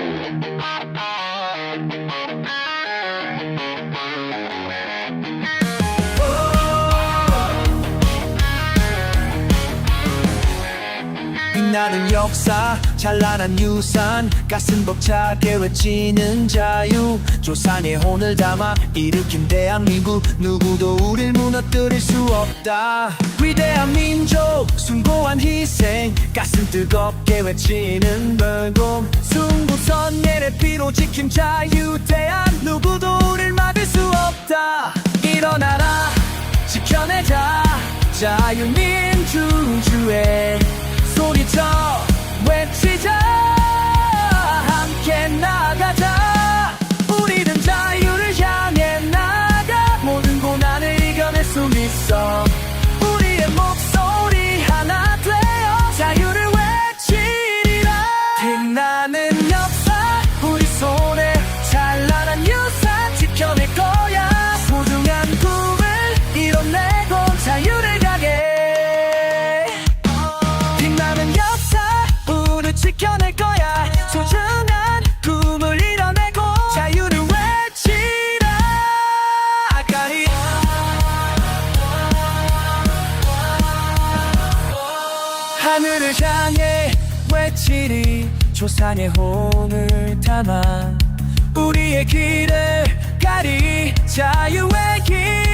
Thank you. 빛나는 역사 찬란한 유산 가슴 벅차게 외치는 자유. 조상의 혼을 담아 일으킨 대한민국 누구도 우릴 무너뜨릴 수 없다. 위대한 민족 숭고한 희생 가슴 뜨겁게 외치는 벌금. 승부선예의 피로 지킨 자유 대한 누구도 우릴 막을 수 없다. 일어나라 지켜내자. 자유민주주의 소리 하늘을 향해 외치리 조상의 혼을 담아 우리의 길을 가리 자유의 길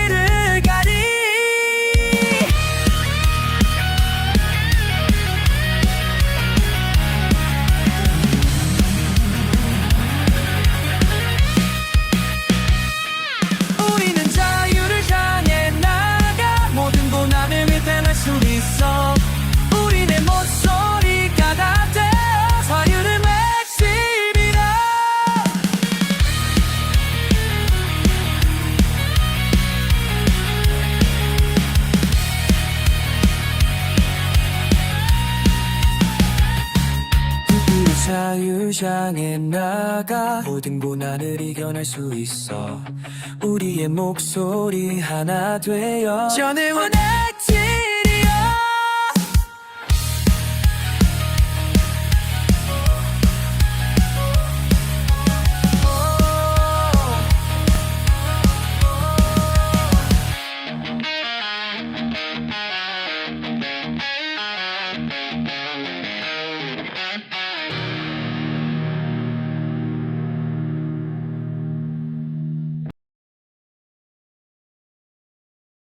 자유장에 나가 모든 고난을 이겨낼 수 있어. 우리의 목소리 하나 되어. 전을 원했지리요.